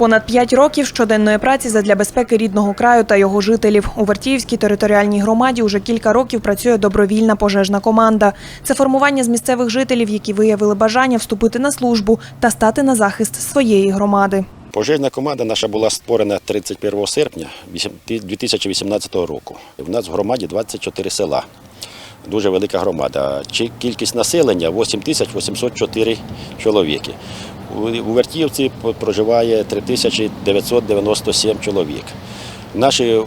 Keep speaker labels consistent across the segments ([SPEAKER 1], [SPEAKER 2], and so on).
[SPEAKER 1] Понад п'ять років щоденної праці задля безпеки рідного краю та його жителів. У Вартіївській територіальній громаді уже кілька років працює добровільна пожежна команда. Це формування з місцевих жителів, які виявили бажання вступити на службу та стати на захист своєї громади.
[SPEAKER 2] Пожежна команда наша була створена 31 серпня 2018 року. У нас в громаді 24 села. Дуже велика громада. Чи- Кількість населення 8804 чоловіки. У п- проживає 3997 чоловік. Наші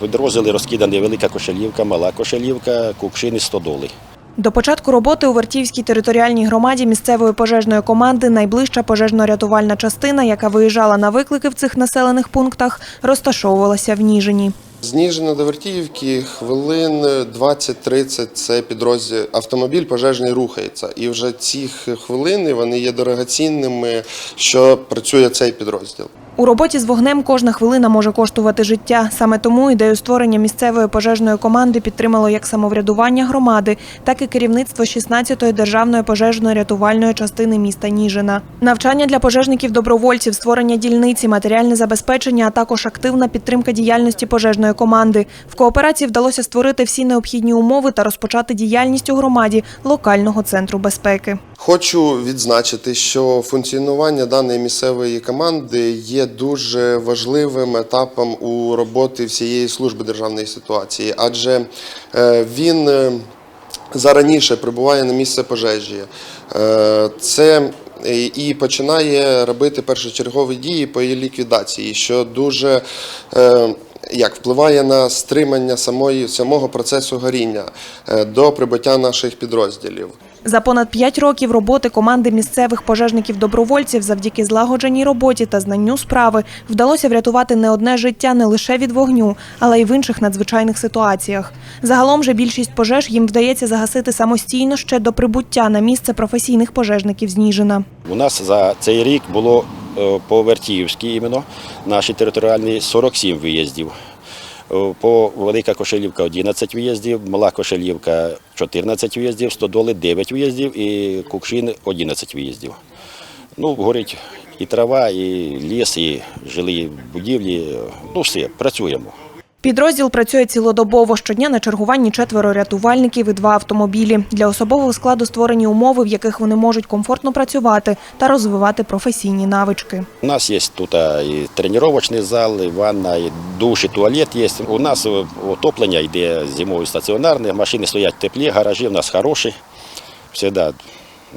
[SPEAKER 2] підрозділи розкидані Велика Кошелівка, Мала Кошелівка, Кукшини, Стодоли.
[SPEAKER 1] До початку роботи у Вартіївській територіальній громаді місцевої пожежної команди найближча пожежно-рятувальна частина, яка виїжджала на виклики в цих населених пунктах, розташовувалася в Ніжині.
[SPEAKER 3] З до Вертіївки хвилин 20-30 це підрозділ автомобіль пожежний рухається. І вже ці хвилини вони є дорогоцінними, що працює цей підрозділ.
[SPEAKER 1] У роботі з вогнем кожна хвилина може коштувати життя. Саме тому ідею створення місцевої пожежної команди підтримало як самоврядування громади, так і керівництво 16-ї державної пожежно-рятувальної частини міста Ніжина. Навчання для пожежників-добровольців, створення дільниці, матеріальне забезпечення, а також активна підтримка діяльності пожежної команди. В кооперації вдалося створити всі необхідні умови та розпочати діяльність у громаді локального центру безпеки.
[SPEAKER 3] Хочу відзначити, що функціонування даної місцевої команди є дуже важливим етапом у роботи всієї служби державної ситуації, адже е, він е, зараніше прибуває на місце пожежі. Е, Це і- починає робити першочергові дії по її ліквідації, що дуже як впливає на стримання самої самого процесу горіння е, до прибуття наших підрозділів.
[SPEAKER 1] За понад п'ять років роботи команди місцевих пожежників-добровольців завдяки злагодженій роботі та знанню справи вдалося врятувати не одне життя не лише від вогню, але й в інших надзвичайних ситуаціях. Загалом же більшість пожеж їм вдається загасити самостійно ще до прибуття на місце професійних пожежників з Ніжина.
[SPEAKER 2] У нас за цей рік було по Вертіївській іменно, нашій територіальній 47 виїздів. Е, По Велика Кошелівка 11 виїздів, Мала Кошелівка 14 виїздів, Стодоли 9 виїздів і Кукшин 11 виїздів. Ну, горить і трава, і ліс, і жилі будівлі. Ну, все, працюємо.
[SPEAKER 1] Підрозділ працює цілодобово. Щодня на чергуванні четверо рятувальників і два автомобілі. Для особового складу створені умови, в яких вони можуть комфортно працювати та розвивати професійні навички.
[SPEAKER 2] У нас є тут і тренувальний зал, і ванна, і душ, і туалет є. У нас е, отоплення йде зимове стаціонарне, машини стоять теплі, гаражі у нас хороші. Всегда,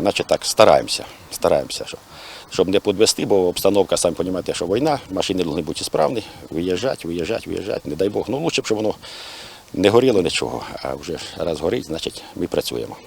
[SPEAKER 2] значить так, стараємося, стараємося, щоб не підвести, бо обстановка, самі розумієте, що війна, машини повинні бути справні, виїжджати, виїжджати, виїжджати, не дай Бог. Ну, лучше б, щоб воно не горіло нічого, а вже раз горить, значить ми працюємо.